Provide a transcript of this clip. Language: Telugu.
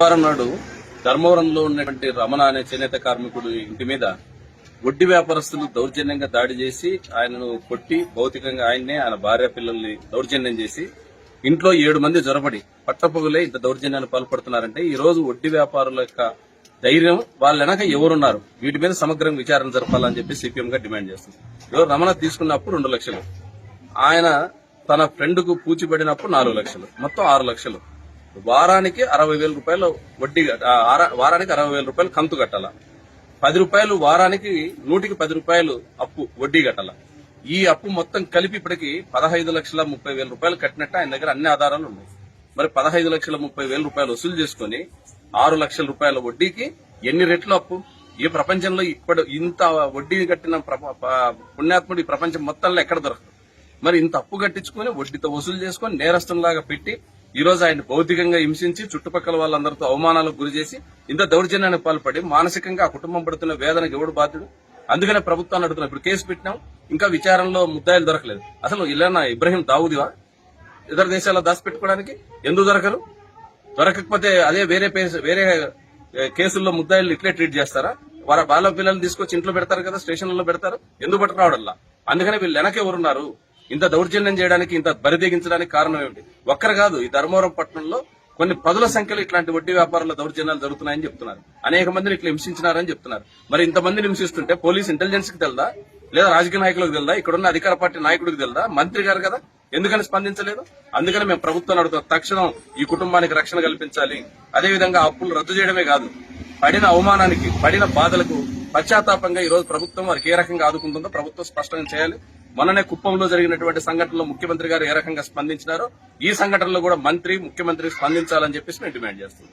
బుధవారం నాడు ధర్మవరంలో ఉన్నటువంటి రమణ అనే చేనేత కార్మికుడు ఇంటి మీద వడ్డీ వ్యాపారస్తులు దౌర్జన్యంగా దాడి చేసి ఆయనను కొట్టి భౌతికంగా ఆయన్నే ఆయన భార్య పిల్లల్ని దౌర్జన్యం చేసి ఇంట్లో ఏడు మంది జొరబడి పట్టపగులే ఇంత దౌర్జన్యాన్ని పాల్పడుతున్నారంటే ఈ రోజు వడ్డీ వ్యాపారుల యొక్క ధైర్యం వాళ్ళ వెనక ఎవరున్నారు? వీటి మీద సమగ్రంగా విచారణ జరపాలని చెప్పి సిపిఎం గా డిమాండ్ చేస్తుంది ఈరోజు రమణ తీసుకున్నప్పుడు రెండు లక్షలు. ఆయన తన ఫ్రెండ్కు పూచిపడినప్పుడు నాలుగు లక్షలు. మొత్తం ఆరు లక్షలు. వారానికి అరవై వేల రూపాయలు వడ్డీ వారానికి అరవై వేల రూపాయలు కంతు కట్టాల. పది రూపాయలు వారానికి నూటికి పది రూపాయలు అప్పు వడ్డీ కట్టాల. ఈ అప్పు మొత్తం కలిపి ఇప్పటికి పదహైదు లక్షల ముప్పై వేల రూపాయలు కట్టినట్టు ఆయన దగ్గర అన్ని ఆధారాలు ఉన్నాయి. మరి పదహైదు లక్షల ముప్పై వేల రూపాయలు వసూలు చేసుకుని ఆరు లక్షల రూపాయల వడ్డీకి ఎన్ని రెట్లు అప్పు? ఈ ప్రపంచంలో ఇప్పుడు ఇంత వడ్డీ కట్టిన ప్రప- పుణ్యాత్ముడు ఈ ప్రపంచం మొత్తంలో ఎక్కడ దొరకదు. మరి ఇంత అప్పు కట్టించుకుని వడ్డీతో వసూలు చేసుకుని నేరస్తులాగా పెట్టి ఈ రోజు ఆయన భౌతికంగా హింసించి చుట్టుపక్కల వాళ్ళందరితో అవమానాలకు గురి చేసి ఇంత దౌర్జన్యానికి పాల్పడి మానసికంగా ఆ కుటుంబం పడుతున్న వేదనకు ఎవడు బాధ్యుడు? అందుకనే ప్రభుత్వాన్ని అడుగుతున్నాం. ఇప్పుడు కేసు పెట్టినాం. ఇంకా విచారణలో ముద్దాయిలు దొరకలేదు. అసలు ఇలానా ఇబ్రహీం దావుదివా? ఇతర దేశాల్లో దాచిపెట్టుకోవడానికి ఎందుకు దొరకరు? దొరకకపోతే అదే వేరే పేస్- వేరే కేసుల్లో ముద్దాయిలు ఇట్లే ట్రీట్ చేస్తారా? వారి బాల పిల్లల్ని తీసుకొచ్చి ఇంట్లో పెడతారు కదా స్టేషన్లలో పెడతారు. ఎందుకు పట్టుకురావడల్లా అందుకనే వీళ్ళు వెనక ఎవరున్నారు ఇంత దౌర్జన్యం చేయడానికి ఇంత బరిదెగించడానికి కారణం ఏమిటి? ఒక్కరు కాదు ఈ ధర్మవరం పట్టణంలో కొన్ని పదుల సంఖ్యలో ఇట్లాంటి వడ్డీ వ్యాపారాల దౌర్జన్యాలు జరుగుతున్నాయని చెప్తున్నారు. అనేక మందిని ఇట్లా హింసించినారని చెప్తున్నారు. మరి ఇంతమందిని హింసిస్తుంటే పోలీస్ ఇంటెలిజెన్స్కి తెలుదా? లేదా రాజకీయ నాయకులకు తెలుదా? ఇక్కడున్న అధికార పార్టీ నాయకుడికి తెలుదా? మంత్రి గారు కదా? ఎందుకని స్పందించలేదు? అందుకని మేము ప్రభుత్వం అడుగుతాం తక్షణం ఈ కుటుంబానికి రక్షణ కల్పించాలి. అదేవిధంగా అప్పులు రద్దు చేయడమే కాదు. పడిన అవమానానికి పడిన బాధలకు పశ్చాత్తాపంగా ఈ రోజు ప్రభుత్వం వారికి ఏ రకంగా ఆదుకుంటుందో ప్రభుత్వం స్పష్టంగా చేయాలి. మొన్ననే కుప్పంలో జరిగినటువంటి సంఘటనలో ముఖ్యమంత్రి గారు ఏ రకంగా స్పందించినారో ఈ సంఘటనలో కూడా మంత్రి ముఖ్యమంత్రి స్పందించాలని చెప్పేసి మేము డిమాండ్ చేస్తున్నాం.